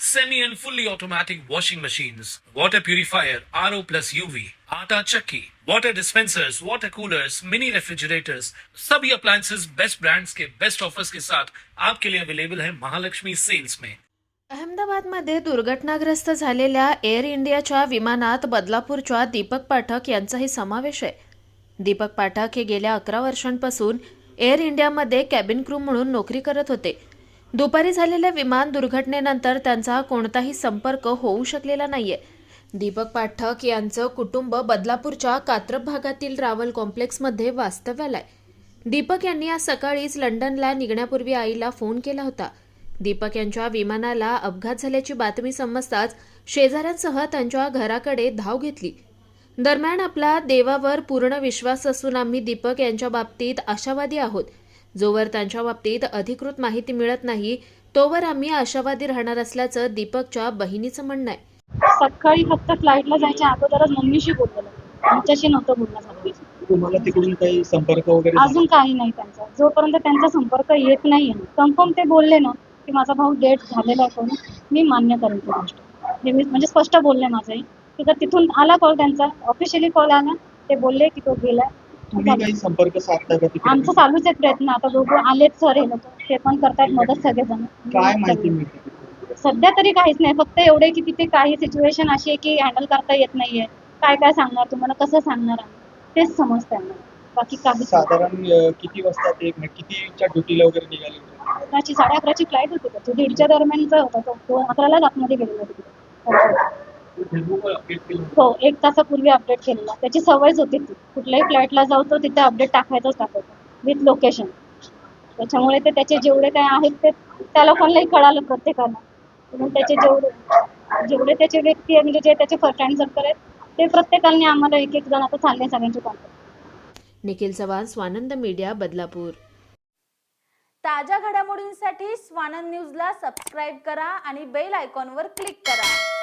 semi and fully automatic washing machines, water purifier, RO plus UV, आटा चक्की, water dispensers, water coolers, mini refrigerators, सभी appliances. Best brands के best offers के साथ आपके लिए अवेलेबल है महालक्ष्मी सेल्स में अहमदाबादमध्ये दुर्घटनाग्रस्त झालेल्या एअर इंडियाच्या विमानात बदलापूरच्या दीपक पाठक यांचाही समावेश आहे. दीपक पाठक हे गेल्या अकरा वर्षांपासून एअर इंडियामध्ये कॅबिन क्रू म्हणून नोकरी करत होते. दुपारी झालेल्या विमान दुर्घटनेनंतर त्यांचा कोणताही संपर्क होऊ शकलेला नाहीये. दीपक पाठक यांचं कुटुंब बदलापूरच्या कात्रप भागातील रावल कॉम्प्लेक्समध्ये वास्तव्याला आहे. दीपक यांनी आज सकाळीच लंडनला निघण्यापूर्वी आईला फोन केला होता. दीपक यांच्या विमानाला अपघात झाल्याची बातमी समजताच शेजाऱ्यांसह त्यांच्या घराकडे धाव घेतली. दरम्यान आपला देवावर पूर्ण विश्वास असून आम्ही दीपक यांच्या बाबतीत आशावादी आहोत. जोवर त्यांच्या बाबतीत अधिकृत माहिती मिळत नाही तोवर आम्ही आशावादी राहणार असल्याचं दीपकच्या बहिणीचं म्हणणं आहे. सकाळी फक्त फ्लाईटला जायच्या अगोदरच मम्मीशी बोललेलं. आमच्याशी नव्हतं बोलणं झालं. तुम्हाला तिकडून काही संपर्क वगैरे? अजून काही नाही त्यांचा. जोपर्यंत त्यांचा संपर्क येत नाही कन्फर्म ते बोलले ना की माझा भाऊ डेट झालेला आहे कोण मी मान्य करेन ती गोष्ट. हे मी म्हणजे स्पष्ट बोलले माझंही. की जर तिथून आला कॉल त्यांचा ऑफिशियली कॉल आला ते बोलले की तो गेला तुम्ही काही संपर्क साधता का तिकडे? आमचं चालूच आहे प्रयत्न. आता दोघं आलेत सर हे लोक. ते पण करतायत मदत सगळेजण. काय माहिती मिळते तिकडे? सध्या तरी काहीच नाही. फक्त एवढे की तिथे काही सिच्युएशन अशी आहे की हँडल करता येत नाहीये. काय काय सांगणार तुम्हाला? कसं सांगणार आम्ही? तेच समजतंय आम्हाला. बाकी काहीच नाही. साधारण अं, किती वाजता ते म्हणजे कितीच्या ड्युटीला वगैरे निघाले होते? अकराची साडे अकराची फ्लाईट होती. त्याची दीडच्या दरम्यानचा होता. तो तो अकरालाच आतमध्ये गेलेला तिकडे हो एक तासापूर्वी अपडेट केलेला त्याची सवयच होती ती. कुठल्याही फ्लाईटला जाऊ तो तिथे अपडेट टाकायचाच टाकायचा. विथ लोकेशन त्याच्यामुळे ते त्याचे जेवढे काय आहेत ते त्या लोकांनाही कळालं प्रत्येकाला. म्हणून त्याचे जेवढे जेवढे त्याचे व्यक्ती आहे म्हणजे जे त्याचे फ्रेंड सर्कल आहेत ते प्रत्येकाने आम्हाला एक एक जण आता चालले सगळ्यांचे कॉन्टॅक्ट निखिल चव्हाण स्वानंद मीडिया बदलापूर. ताज्या घडामोडींसाठी स्वानंद न्यूजला सबस्क्राईब करा आणि बेल आयकॉनवर क्लिक करा.